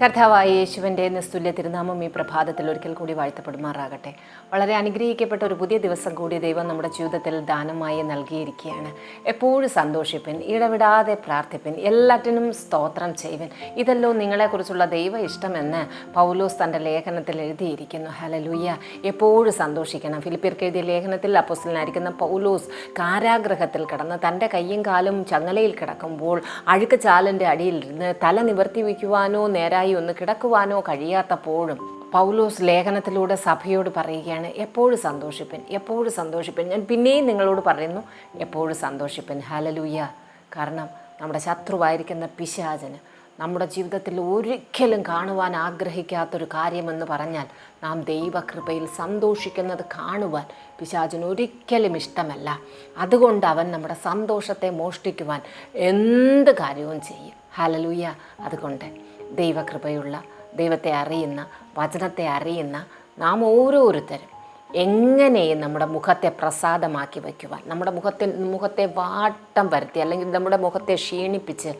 കർത്താവായ യേശുവിന്റെ നിസ്തുല്യ തിരുനാമം ഈ പ്രഭാതത്തിൽ ഒരിക്കൽ കൂടി വാഴ്ത്തപ്പെടുമാറാകട്ടെ. വളരെ അനുഗ്രഹിക്കപ്പെട്ട ഒരു പുതിയ ദിവസം കൂടി ദൈവം നമ്മുടെ ജീവിതത്തിൽ ദാനമായി നൽകിയിരിക്കുകയാണ്. എപ്പോഴും സന്തോഷിപ്പൻ ഇടവിടാതെ പ്രാർത്ഥിപ്പൻ എല്ലാറ്റിനും സ്തോത്രം ചെയ്യുവൻ. ഇതെല്ലോ നിങ്ങളെക്കുറിച്ചുള്ള ദൈവ ഇഷ്ടമെന്ന് പൗലോസ് തന്റെ ലേഖനത്തിൽ എഴുതിയിരിക്കുന്നു. ഹലലുയ്യ എപ്പോഴും സന്തോഷിക്കണം. ഫിലിപ്പിയർക്ക് എഴുതിയ ലേഖനത്തിൽ അപ്പോസ്റ്റലായിരിക്കുന്ന പൗലോസ് കാരാഗ്രഹത്തിൽ കിടന്ന് തന്റെ കയ്യും കാലും ചങ്ങലയിൽ കിടക്കുമ്പോൾ അഴുക്ക് അടിയിൽ ഇരുന്ന് തല നിവർത്തി വയ്ക്കുവാനോ നേരായി ഒന്ന് കിടക്കുവാനോ കഴിയാത്തപ്പോഴും പൗലോസ് ലേഖനത്തിലൂടെ സഭയോട് പറയുകയാണ് എപ്പോഴും സന്തോഷിപ്പൻ എപ്പോഴും സന്തോഷിപ്പൻ. ഞാൻ പിന്നെയും നിങ്ങളോട് പറയുന്നു എപ്പോഴും സന്തോഷിപ്പൻ. ഹലലൂയ കാരണം നമ്മുടെ ശത്രുവായിരിക്കുന്ന പിശാചന് നമ്മുടെ ജീവിതത്തിൽ ഒരിക്കലും കാണുവാൻ ആഗ്രഹിക്കാത്തൊരു കാര്യമെന്ന് പറഞ്ഞാൽ നാം ദൈവകൃപയിൽ സന്തോഷിക്കുന്നത് കാണുവാൻ പിശാചന് ഒരിക്കലും ഇഷ്ടമല്ല. അതുകൊണ്ട് അവൻ നമ്മുടെ സന്തോഷത്തെ മോഷ്ടിക്കുവാൻ എന്ത് കാര്യവും ചെയ്യും. ഹലലൂയ അതുകൊണ്ട് ദൈവകൃപയുള്ള ദൈവത്തെ അറിയുന്ന വചനത്തെ അറിയുന്ന നാം ഓരോരുത്തരും എങ്ങനെയും നമ്മുടെ മുഖത്തെ പ്രസാദമാക്കി വയ്ക്കുവാൻ നമ്മുടെ മുഖത്തെ മുഖത്തെ വാട്ടം വരുത്തി അല്ലെങ്കിൽ നമ്മുടെ മുഖത്തെ ക്ഷീണിപ്പിച്ച്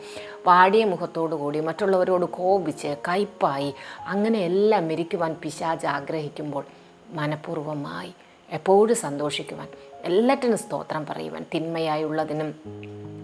വാടിയ മുഖത്തോടു കൂടി മറ്റുള്ളവരോട് കോപിച്ച് കയ്പായി അങ്ങനെയെല്ലാം ഇരിക്കുവാൻ പിശാജ് ആഗ്രഹിക്കുമ്പോൾ മനഃപൂർവമായി എപ്പോഴും സന്തോഷിക്കുവാൻ എല്ലാറ്റിനും സ്തോത്രം പറയുവാൻ തിന്മയായുള്ളതിനും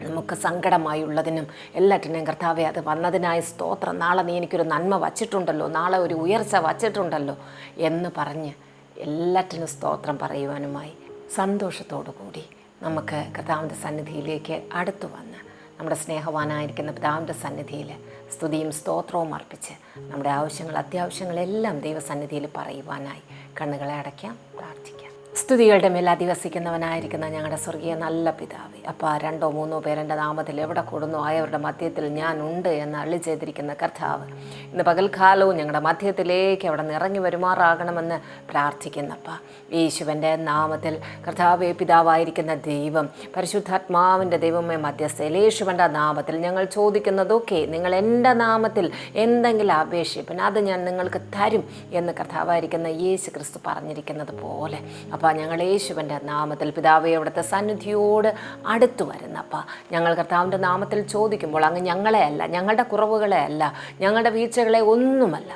നമുക്ക് സങ്കടമായുള്ളതിനും എല്ലാറ്റിനും കർത്താവെ അത് വന്നതിനായ സ്തോത്രം. നാളെ നീ എനിക്കൊരു നന്മ വച്ചിട്ടുണ്ടല്ലോ നാളെ ഒരു ഉയർച്ച വച്ചിട്ടുണ്ടല്ലോ എന്ന് പറഞ്ഞ് എല്ലാറ്റിനും സ്തോത്രം പറയുവാനുമായി സന്തോഷത്തോടു കൂടി നമുക്ക് കർത്താവിന്റെ സന്നിധിയിലേക്ക് അടുത്തു വന്ന് നമ്മുടെ സ്നേഹവാനായിരിക്കുന്ന പിതാവിന്റെ സന്നിധിയിൽ സ്തുതിയും സ്തോത്രവും അർപ്പിച്ച് നമ്മുടെ ആവശ്യങ്ങൾ അത്യാവശ്യങ്ങളെല്ലാം ദൈവസന്നിധിയിൽ പറയുവാനായി കണ്ണുകളെ അടയ്ക്കാം പ്രാർത്ഥിക്കാം. സ്തുതികളുടെ മേൽ അധിവസിക്കുന്നവനായിരിക്കുന്ന ഞങ്ങളുടെ സ്വർഗീയ നല്ല പിതാവേ. അപ്പോൾ രണ്ടോ മൂന്നോ പേരെന്റെ നാമത്തിൽ എവിടെ കൂടുന്നു? ആയവരുടെ മധ്യത്തിൽ ഞാൻ ഉണ്ട് എന്ന് അള്ളി ചെയ്തിരിക്കുന്ന കർത്താവ്. ഇന്ന് പകൽക്കാലവും ഞങ്ങളുടെ മധ്യത്തിലേക്ക് അവിടെ നിറങ്ങി വരുമാറാകണമെന്ന് പ്രാർത്ഥിക്കുന്നപ്പ. യേശുവിന്റെ നാമത്തിൽ കർത്താവെ പിതാവായിരിക്കുന്ന ദൈവം പരിശുദ്ധാത്മാവിന്റെ ദൈവമേ മധ്യസ്ഥയിൽ യേശുവിന്റെ നാമത്തിൽ ഞങ്ങൾ ചോദിക്കുന്നതൊക്കെ നിങ്ങൾ എന്റെ നാമത്തിൽ എന്തെങ്കിലും അപേക്ഷിപ്പിൻ അത് ഞാൻ നിങ്ങൾക്ക് തരും എന്ന് കർത്താവായിരിക്കുന്ന യേശു ക്രിസ്തു പറഞ്ഞിരിക്കുന്നത് പോലെ. അപ്പോൾ ഞങ്ങൾ യേശുവിന്റെ നാമത്തിൽ പിതാവെ അവിടുത്തെ സന്നിധിയോട് അടുത്തു വരുന്നപ്പ ഞങ്ങൾ കർത്താവിന്റെ നാമത്തിൽ ചോദിക്കുമ്പോൾ അങ്ങ് ഞങ്ങളെ അല്ല ഞങ്ങളുടെ കുറവുകളെ അല്ല ഞങ്ങളുടെ വീഴ്ചകളെ ഒന്നുമല്ല.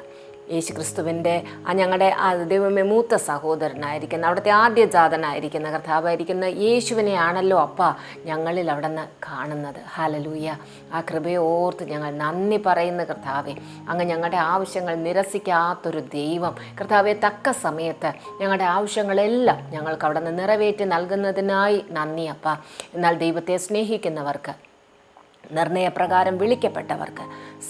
യേശു ക്രിസ്തുവിന്റെ ആ ഞങ്ങളുടെ ദൈവമേ മൂത്ത സഹോദരനായിരിക്കുന്ന അവിടുത്തെ ആദ്യ ആദ്യജാതനായിരിക്കുന്ന കർത്താവായിരിക്കുന്ന യേശുവിനെയാണല്ലോ അപ്പ ഞങ്ങളിൽ അവിടെ നിന്ന് കാണുന്നത്. ഹാലലൂയ ആ കൃപയെ ഓർത്ത് ഞങ്ങൾ നന്ദി പറയുന്ന കർത്താവെ. അങ്ങ് ഞങ്ങളുടെ ആവശ്യങ്ങൾ നിരസിക്കാത്തൊരു ദൈവം. കർത്താവെ തക്ക സമയത്ത് ഞങ്ങളുടെ ആവശ്യങ്ങളെല്ലാം ഞങ്ങൾക്ക് അവിടെ നിന്ന് നിറവേറ്റി നൽകുന്നതിനായി നന്ദി അപ്പ. എന്നാൽ ദൈവത്തെ സ്നേഹിക്കുന്നവർക്ക് നിർണയപ്രകാരം വിളിക്കപ്പെട്ടവർക്ക്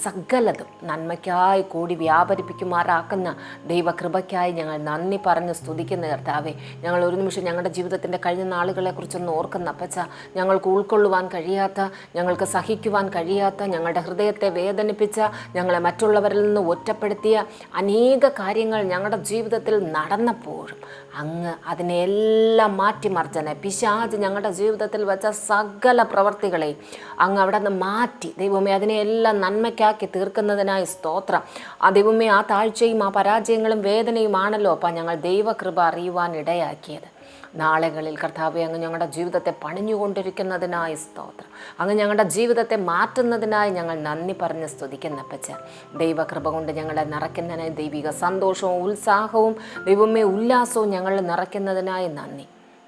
സകലതും നന്മയ്ക്കായി കൂടി വ്യാപരിപ്പിക്കുമാറാക്കുന്ന ദൈവകൃപയ്ക്കായി ഞങ്ങൾ നന്ദി പറഞ്ഞ് സ്തുതിക്കുന്ന കർത്താവെ ഞങ്ങൾ ഒരു നിമിഷം ഞങ്ങളുടെ ജീവിതത്തിന്റെ കഴിഞ്ഞ നാളുകളെക്കുറിച്ചൊന്ന് ഓർക്കുന്ന അപ്പച്ച ഞങ്ങൾക്ക് ഉൾക്കൊള്ളുവാൻ കഴിയാത്ത ഞങ്ങൾക്ക് സഹിക്കുവാൻ കഴിയാത്ത ഞങ്ങളുടെ ഹൃദയത്തെ വേദനിപ്പിച്ച ഞങ്ങളെ മറ്റുള്ളവരിൽ നിന്ന് ഒറ്റപ്പെടുത്തിയ അനേക കാര്യങ്ങൾ ഞങ്ങളുടെ ജീവിതത്തിൽ നടന്നപ്പോഴും അങ്ങ് അതിനെല്ലാം മാറ്റിമറിച്ചനെ. പിശാജ് ഞങ്ങളുടെ ജീവിതത്തിൽ വെച്ച സകല പ്രവർത്തികളെയും അങ്ങ് അവിടെ നിന്ന് മാറ്റി. ദൈവമേ അതിനെ എല്ലാം നന്മയ്ക്കാക്കി തീർക്കുന്നതിനായി സ്തോത്രം. ആ ദൈവമേ ആ താഴ്ചയും ആ പരാജയങ്ങളും വേദനയുമാണല്ലോ അപ്പം ഞങ്ങൾ ദൈവകൃപ അറിയുവാൻ ഇടയാക്കിയത്. നാളുകളിൽ കർത്താവ് അങ്ങ് ഞങ്ങളുടെ ജീവിതത്തെ പണിഞ്ഞുകൊണ്ടിരിക്കുന്നതിനായി സ്തോത്രം. അങ്ങ് ഞങ്ങളുടെ ജീവിതത്തെ മാറ്റുന്നതിനായി ഞങ്ങൾ നന്ദി പറഞ്ഞ് സ്തുതിക്കുന്നപ്പച്ച ദൈവകൃപ കൊണ്ട് ഞങ്ങളെ നിറയ്ക്കുന്നതിനായി ദൈവിക സന്തോഷവും ഉത്സാഹവും ദൈവമേ ഉല്ലാസവും ഞങ്ങൾ നിറയ്ക്കുന്നതിനായി നന്ദി.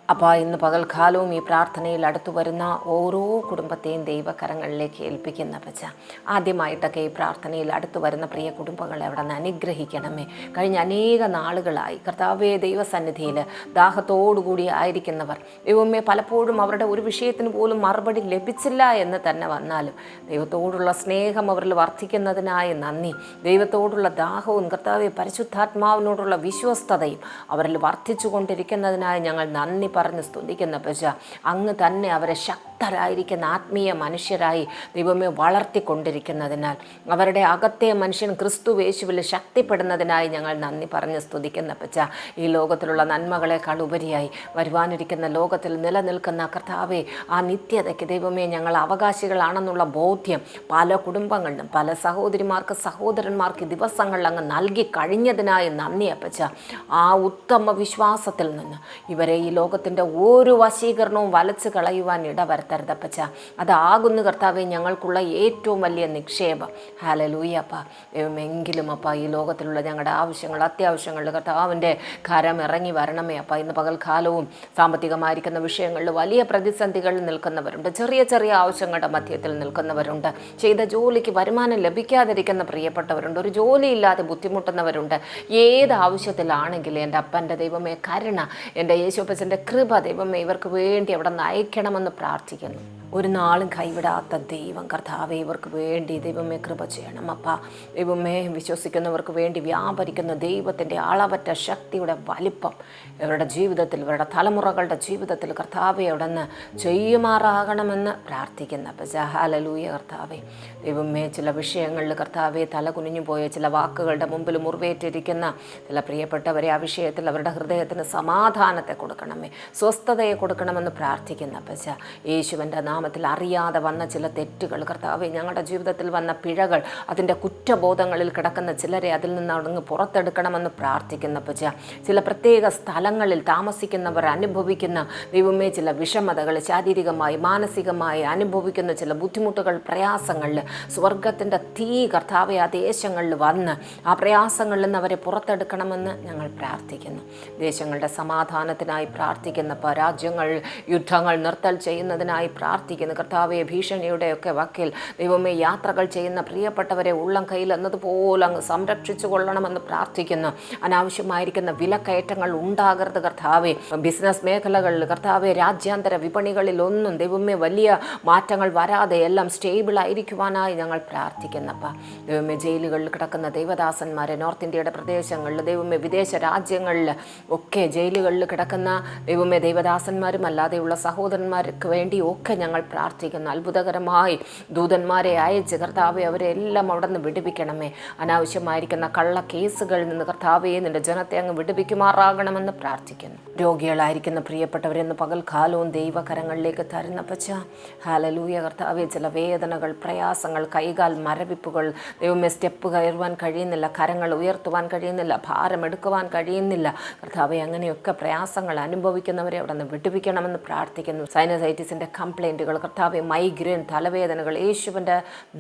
അപ്പോൾ ഇന്ന് പകൽക്കാലവും ഈ പ്രാർത്ഥനയിൽ അടുത്തു വരുന്ന ഓരോ കുടുംബത്തെയും ദൈവകരങ്ങളിലേക്ക് ഏൽപ്പിക്കുന്ന പച്ച ആദ്യമായിട്ടൊക്കെ ഈ പ്രാർത്ഥനയിൽ അടുത്തു വരുന്ന പ്രിയ കുടുംബങ്ങളെ അവിടെ നിന്ന് അനുഗ്രഹിക്കണമേ. കഴിഞ്ഞ അനേക നാളുകളായി കർത്താവെ ദൈവസന്നിധിയിൽ ദാഹത്തോടുകൂടി ആയിരിക്കുന്നവർ. ദൈവമേ പലപ്പോഴും അവരുടെ ഒരു വിഷയത്തിന് പോലും മറുപടി ലഭിച്ചില്ല എന്ന് തന്നെ വന്നാലും ദൈവത്തോടുള്ള സ്നേഹം അവരിൽ വർദ്ധിക്കുന്നതിനായി നന്ദി. ദൈവത്തോടുള്ള ദാഹവും കർത്താവെ പരിശുദ്ധാത്മാവിനോടുള്ള വിശ്വസ്തതയും അവരിൽ വർദ്ധിച്ചു കൊണ്ടിരിക്കുന്നതിനായി ഞങ്ങൾ നന്ദി പറഞ്ഞ് സ്തുതിക്കുന്ന പശ അങ്ങ് തന്നെ അവരെ ശക്തരായിരിക്കുന്ന ആത്മീയ മനുഷ്യരായി ദൈവമേ വളർത്തിക്കൊണ്ടിരിക്കുന്നതിനാൽ അവരുടെ അകത്തെ മനുഷ്യൻ ക്രിസ്തു യേശുവിൽ ശക്തിപ്പെടുന്നതിനായി ഞങ്ങൾ നന്ദി പറഞ്ഞ് സ്തുതിക്കുന്ന പച്ച ഈ ലോകത്തിലുള്ള നന്മകളെക്കാൾ ഉപരിയായി വരുവാനിരിക്കുന്ന ലോകത്തിൽ നിലനിൽക്കുന്ന കർത്താവെ ആ നിത്യതയ്ക്ക് ദൈവമേ ഞങ്ങൾ അവകാശികളാണെന്നുള്ള ബോധ്യം പല കുടുംബങ്ങളിലും പല സഹോദരിമാർക്ക് സഹോദരന്മാർക്ക് ദിവസങ്ങളിൽ അങ്ങ് നൽകി കഴിഞ്ഞതിനായി നന്ദി അപ്പച്ച. ആ ഉത്തമ വിശ്വാസത്തിൽ നിന്ന് ഇവരെ ഈ ലോകത്തിന്റെ ഓരോ വശീകരണവും വലച്ചു കളയുവാൻ വരുത്തരുതപ്പച്ച അതാകുന്നു കർത്താവെ ഞങ്ങൾക്കുള്ള ഏറ്റവും വലിയ നിക്ഷേപം. ഹാലലൂയപ്പ എങ്കിലും അപ്പ ഈ ലോകത്തിലുള്ള ഞങ്ങളുടെ ആവശ്യങ്ങൾ അത്യാവശ്യങ്ങളിൽ കർത്താവിന്റെ കരം ഇറങ്ങി വരണമേ അപ്പ. ഇന്ന് പകൽക്കാലവും സാമ്പത്തികമായിരിക്കുന്ന വിഷയങ്ങളിൽ വലിയ പ്രതിസന്ധികളിൽ നിൽക്കുന്നവരുണ്ട്. ചെറിയ ചെറിയ ആവശ്യങ്ങളുടെ മധ്യത്തിൽ നിൽക്കുന്നവരുണ്ട്. ചെയ്ത ജോലിക്ക് വരുമാനം ലഭിക്കാതിരിക്കുന്ന പ്രിയപ്പെട്ടവരുണ്ട്. ഒരു ജോലിയില്ലാതെ ബുദ്ധിമുട്ടുന്നവരുണ്ട്. ഏത് ആവശ്യത്തിലാണെങ്കിലും എന്റെ അപ്പന്റെ ദൈവമേ കരുണ എന്റെ യേശുപ്പച്ചന്റെ കൃപ ദൈവമേ ഇവർക്ക് വേണ്ടി അവിടെ നയിക്കണമെന്ന് അയക്കണമെന്ന് പ്രാർത്ഥിക്കുന്നു ഒരു നാളും കൈവിടാത്ത ദൈവം. കർത്താവെ ഇവർക്ക് വേണ്ടി ദൈവമേ കൃപ ചെയ്യണം. അപ്പ ദൈവമേ വിശ്വസിക്കുന്നവർക്ക് വേണ്ടി വ്യാപരിക്കുന്ന ദൈവത്തിന്റെ അളവറ്റ ശക്തിയുടെ വലിപ്പം ഇവരുടെ ജീവിതത്തിൽ ഇവരുടെ തലമുറകളുടെ ജീവിതത്തിൽ കർത്താവെ അവിടെ നിന്ന് ചെയ്യുമാറാകണമെന്ന് പ്രാർത്ഥിക്കുന്ന. ജഹാലലൂയ കർത്താവെ. ദൈവമേ ചില വിഷയങ്ങളിൽ കർത്താവെ തല കുനിഞ്ഞു പോയ ചില വാക്കുകളുടെ മുമ്പിൽ മുറിവേറ്റിരിക്കുന്ന ചില പ്രിയപ്പെട്ടവരെ ആ വിഷയത്തിൽ അവരുടെ ഹൃദയത്തിന് സമാധാനത്തെ കൊടുക്കണമേ സ്വസ്ഥതയെ കൊടുക്കണമെന്ന് പ്രാർത്ഥിക്കുന്ന. പച്ച യേശുവിന്റെ നാമത്തിൽ അറിയാതെ വന്ന ചില തെറ്റുകൾ. കർത്താവെ ഞങ്ങളുടെ ജീവിതത്തിൽ വന്ന പിഴകൾ അതിന്റെ കുറ്റബോധങ്ങളിൽ കിടക്കുന്ന ചിലരെ അതിൽ നിന്ന് അടങ്ങ് പുറത്തെടുക്കണമെന്ന് പ്രാർത്ഥിക്കുന്ന പച്ച ചില പ്രത്യേക സ്ഥലങ്ങളിൽ താമസിക്കുന്നവർ അനുഭവിക്കുന്ന ദൈവമേ ചില വിഷമതകൾ ശാരീരികമായി മാനസികമായി അനുഭവിക്കുന്ന ചില ബുദ്ധിമുട്ടുകൾ പ്രയാസങ്ങളിൽ സ്വർഗത്തിന്റെ തീ കർത്താവെ ആ ദേശങ്ങളിൽ വന്ന് ആ പ്രയാസങ്ങളിൽ നിന്ന് അവരെ പുറത്തെടുക്കണമെന്ന് ഞങ്ങൾ പ്രാർത്ഥിക്കുന്നു. ദേശങ്ങളുടെ സമാധാനത്തിനായി പ്രാർത്ഥിക്കുന്ന രാജ്യങ്ങൾ യുദ്ധങ്ങൾ നിർത്തൽ ചെയ്യുന്നതിനായി പ്രാർത്ഥിക്കുന്നു. കർത്താവെ ഭീഷണിയുടെയൊക്കെ വക്കിൽ ദൈവമേ യാത്രകൾ ചെയ്യുന്ന പ്രിയപ്പെട്ടവരെ ഉള്ളം കയ്യിൽ എന്നതുപോലെ അങ്ങ് സംരക്ഷിച്ചു കൊള്ളണമെന്ന് പ്രാർത്ഥിക്കുന്നു. അനാവശ്യമായിരിക്കുന്ന വിലക്കയറ്റങ്ങൾ ഉണ്ടാകരുത് കർത്താവെ. ബിസിനസ് മേഖലകളിൽ കർത്താവെ രാജ്യാന്തര വിപണികളിലൊന്നും ദൈവമേ വലിയ മാറ്റങ്ങൾ വരാതെ എല്ലാം സ്റ്റേബിൾ ആയിരിക്കുവാനായി ഞങ്ങൾ പ്രാർത്ഥിക്കുന്നപ്പ. ദൈവമേ ജയിലുകളിൽ കിടക്കുന്ന ദൈവദാസന്മാരെ നോർത്ത് ഇന്ത്യയുടെ പ്രദേശങ്ങളിൽ ദൈവമേ വിദേശ രാജ്യങ്ങളിൽ ഒക്കെ ജയിലുകളിൽ കിടക്കുന്ന ദൈവമേ ദൈവദാസന്മാരും അല്ലാതെയുള്ള സഹോദരന്മാർക്ക് വേണ്ടി ഒക്കെ ഞങ്ങൾ പ്രാർത്ഥിക്കുന്നു. അത്ഭുതകരമായി ദൂതന്മാരെ അയച്ച് കർത്താവെ അവരെ എല്ലാം അവിടെ നിന്ന് വിടുവിക്കണമേ. അനാവശ്യമായിരിക്കുന്ന കള്ള കേസുകളിൽ നിന്ന് കർത്താവെ നിന്റെ ജനത്തെ അങ്ങ് വിടുവിക്കുമാറാകണമെന്ന് പ്രാർത്ഥിക്കുന്നു. രോഗികളായിരിക്കുന്ന പ്രിയപ്പെട്ടവരെന്ന് പകൽക്കാലവും ദൈവകരങ്ങളിലേക്ക് തരുന്ന പച്ച ഹാലലൂയ കർത്താവെ ചില വേദനകൾ പ്രയാസങ്ങൾ കൈകാൽ മരവിപ്പുകൾ ദൈവമേ സ്റ്റെപ്പ് കയറുവാൻ കഴിയുന്നില്ല കരങ്ങൾ ഉയർത്തുവാൻ കഴിയുന്നില്ല ഭാരം എടുക്കുവാൻ കഴിയുന്നില്ല. കർത്താവെ അങ്ങനെയൊക്കെ പ്രയാസങ്ങൾ അനുഭവിക്കുന്നവരെ അവിടെ നിന്ന് വിടുവിക്കണമെന്ന് പ്രാർത്ഥിക്കുന്നു. സൈനസൈറ്റിസിന്റെ കംപ്ലൈന്റുകൾ കർത്താവെ മൈഗ്രെയിൻ തലവേദനകൾ യേശുവിന്റെ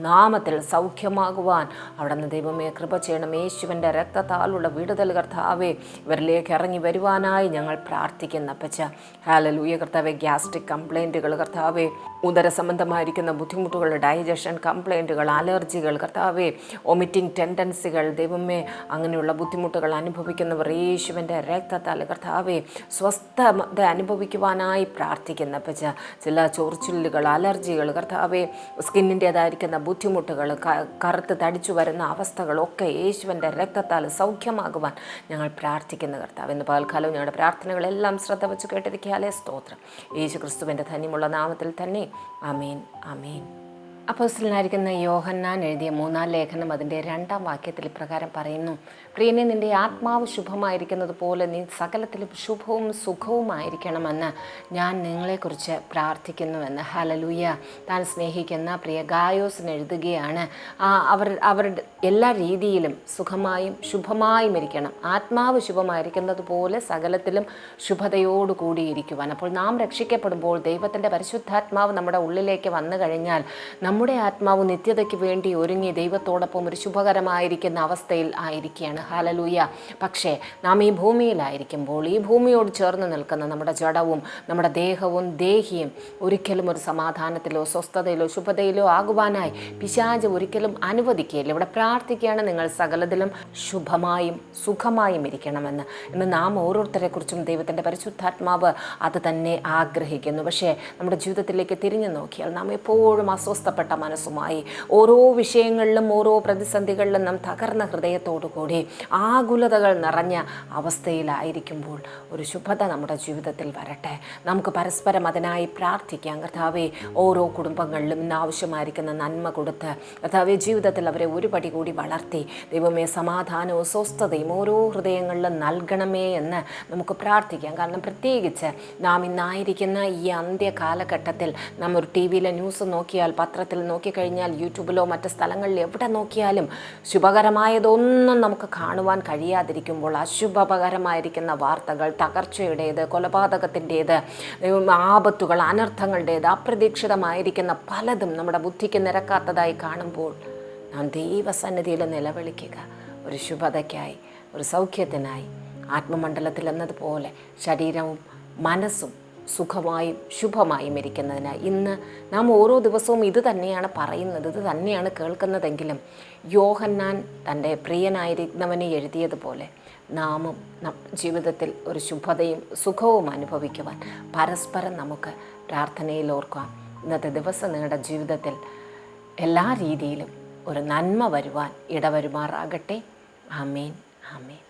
നാമത്തിൽ സൗഖ്യമാകുവാൻ അവിടെ നിന്ന് ദൈവമേ കൃപ ചെയ്യണം. യേശുവിന്റെ രക്തത്താലുള്ള വിടുതൽ കർത്താവെ ഇവരിലേക്ക് ഇറങ്ങി വരുവാനായി ഞങ്ങൾ പ്രാർത്ഥിക്കുന്ന പച്ച ഹാലലൂയ കർത്താവെ ഗ്യാസ്ട്രിക് കംപ്ലൈന്റുകൾ കർത്താവെ ഉദര സംബന്ധമായിരിക്കുന്ന ബുദ്ധിമുട്ടുകൾ ഡൈജഷൻ കംപ്ലൈന്റുകൾ അലർജികൾ കർത്താവെ ഒമിറ്റിംഗ് ടെൻഡൻസികൾ ദൈവമേ അങ്ങനെയുള്ള ബുദ്ധിമുട്ടുകൾ അനുഭവിക്കുന്നവർ യേശുവിന്റെ രക്തത്താൽ കർത്താവെ സ്വസ്ഥത അനുഭവിക്കുവാനായി പ്രാർത്ഥിക്കുന്ന പച്ച ചില ചൊറിച്ചിലുകൾ അലർജികൾ കർത്താവെ സ്കിന്നിന്റേതായിരിക്കുന്ന ബുദ്ധിമുട്ടുകൾ കറുത്ത് തടിച്ചു വരുന്ന അവസ്ഥകളൊക്കെ യേശുവിന്റെ രക്തത്താൽ സൗഖ്യമാകുവാൻ ഞങ്ങൾ പ്രാർത്ഥിക്കുന്നു കർത്താവ്. ഇന്ന് പകൽക്കാലവും ഞങ്ങളുടെ പ്രാർത്ഥനകളെല്ലാം ശ്രദ്ധ വെച്ച് കേട്ടിരിക്കാലേ സ്തോത്രം. യേശു ക്രിസ്തുവിന്റെ ധന്യമുള്ള നാമത്തിൽ തന്നെ. അമീൻ അമീൻ അപ്പോസ്റ്റലായിരിക്കുന്ന യോഹന്നാൻ എഴുതിയ മൂന്നാം ലേഖനം അതിന്റെ രണ്ടാം വാക്യത്തിൽ ഇപ്രകാരം പറയുന്നു. പ്രിയനെ നിന്റെ ആത്മാവ് ശുഭമായിരിക്കുന്നത് പോലെ നീ സകലത്തിലും ശുഭവും സുഖവുമായിരിക്കണമെന്ന് ഞാൻ നിങ്ങളെക്കുറിച്ച് പ്രാർത്ഥിക്കുന്നുവെന്ന്. ഹലലൂയ താൻ സ്നേഹിക്കുന്ന പ്രിയ ഗായോസിന് എഴുതുകയാണ് അവർ അവരുടെ എല്ലാ രീതിയിലും സുഖമായും ശുഭമായും ഇരിക്കണം. ആത്മാവ് ശുഭമായിരിക്കുന്നത് പോലെ സകലത്തിലും ശുഭതയോടു കൂടിയിരിക്കുവാൻ. അപ്പോൾ നാം രക്ഷിക്കപ്പെടുമ്പോൾ ദൈവത്തിന്റെ പരിശുദ്ധാത്മാവ് നമ്മുടെ ഉള്ളിലേക്ക് വന്നു കഴിഞ്ഞാൽ നമ്മുടെ ആത്മാവ് നിത്യതയ്ക്ക് വേണ്ടി ഒരുങ്ങി ദൈവത്തോടൊപ്പം ഒരു ശുഭകരമായിരിക്കുന്ന അവസ്ഥയിൽ ആയിരിക്കുകയാണ്. ഹാലലൂയ പക്ഷേ നാം ഈ ഭൂമിയിലായിരിക്കുമ്പോൾ ഈ ഭൂമിയോട് ചേർന്ന് നിൽക്കുന്ന നമ്മുടെ ജഡവും നമ്മുടെ ദേഹവും ദേഹിയും ഒരിക്കലും ഒരു സമാധാനത്തിലോ സ്വസ്ഥതയിലോ ശുഭതയിലോ ആകുവാനായി പിശാജ് ഒരിക്കലും അനുവദിക്കുകയില്ല. ഇവിടെ പ്രാർത്ഥിക്കുകയാണ് നിങ്ങൾ സകലത്തിലും ശുഭമായും സുഖമായും ഇരിക്കണമെന്ന്. ഇന്ന് നാം ഓരോരുത്തരെക്കുറിച്ചും ദൈവത്തിന്റെ പരിശുദ്ധാത്മാവ് അത് തന്നെ ആഗ്രഹിക്കുന്നു. പക്ഷേ നമ്മുടെ ജീവിതത്തിലേക്ക് തിരിഞ്ഞു നോക്കിയാൽ നാം എപ്പോഴും അസ്വസ്ഥപ്പെട്ട മനസ്സുമായി. ഓരോ വിഷയങ്ങളിലും ഓരോ പ്രതിസന്ധികളിലും നാം തകർന്ന ഹൃദയത്തോടു കൂടി ആകുലതകൾ നിറഞ്ഞ അവസ്ഥയിലായിരിക്കുമ്പോൾ ഒരു ശുഭത നമ്മുടെ ജീവിതത്തിൽ വരട്ടെ. നമുക്ക് പരസ്പരം അതിനായി പ്രാർത്ഥിക്കാം. കർത്താവെ ഓരോ കുടുംബങ്ങളിലും ഇന്ന് ആവശ്യമായിരിക്കുന്ന നന്മ കൊടുത്ത് കർത്താവെ ജീവിതത്തിൽ അവരെ ഒരു പടി കൂടി വളർത്തി ദൈവമേ സമാധാനവും സ്വസ്ഥതയും ഓരോ ഹൃദയങ്ങളിലും നൽകണമേ എന്ന് നമുക്ക് പ്രാർത്ഥിക്കാം. കാരണം പ്രത്യേകിച്ച് നാം ഇന്നായിരിക്കുന്ന ഈ അന്ത്യ കാലഘട്ടത്തിൽ നാം ഒരു ടി വിയിലെ ന്യൂസ് നോക്കിയാൽ പത്രത്തിൽ ജീവിതത്തിൽ നോക്കിക്കഴിഞ്ഞാൽ യൂട്യൂബിലോ മറ്റ് സ്ഥലങ്ങളിൽ എവിടെ നോക്കിയാലും ശുഭകരമായതൊന്നും നമുക്ക് കാണുവാൻ കഴിയാതിരിക്കുമ്പോൾ അശുഭകരമായിരിക്കുന്ന വാർത്തകൾ തകർച്ചയുടേത് കൊലപാതകത്തിന്റേത് ആപത്തുകൾ അനർത്ഥങ്ങളുടേത് അപ്രതീക്ഷിതമായിരിക്കുന്ന പലതും നമ്മുടെ ബുദ്ധിക്ക് നിരക്കാത്തതായി കാണുമ്പോൾ നാം ദൈവസന്നിധിയിൽ നിലവിളിക്കുക. ഒരു ശുഭതയ്ക്കായി ഒരു സൗഖ്യത്തിനായി ആത്മമണ്ഡലത്തിൽ എന്നതുപോലെ ശരീരവും മനസ്സും സുഖമായും ശുഭമായും ഇരിക്കുന്നതിന്. ഇന്ന് നാം ഓരോ ദിവസവും ഇത് തന്നെയാണ് പറയുന്നത് ഇത് തന്നെയാണ് കേൾക്കുന്നതെങ്കിലും യോഹന്നാൻ തന്റെ പ്രിയനായിരിക്കുന്നവനെ എഴുതിയതുപോലെ നാമും ജീവിതത്തിൽ ഒരു ശുഭതയും സുഖവും അനുഭവിക്കുവാൻ പരസ്പരം നമുക്ക് പ്രാർത്ഥനയിൽ ഓർക്കാം. ഇന്നത്തെ ദിവസം നിങ്ങളുടെ ജീവിതത്തിൽ എല്ലാ രീതിയിലും ഒരു നന്മ വരുവാൻ ഇടവരുമാറാകട്ടെ. ആമേൻ ആമേൻ.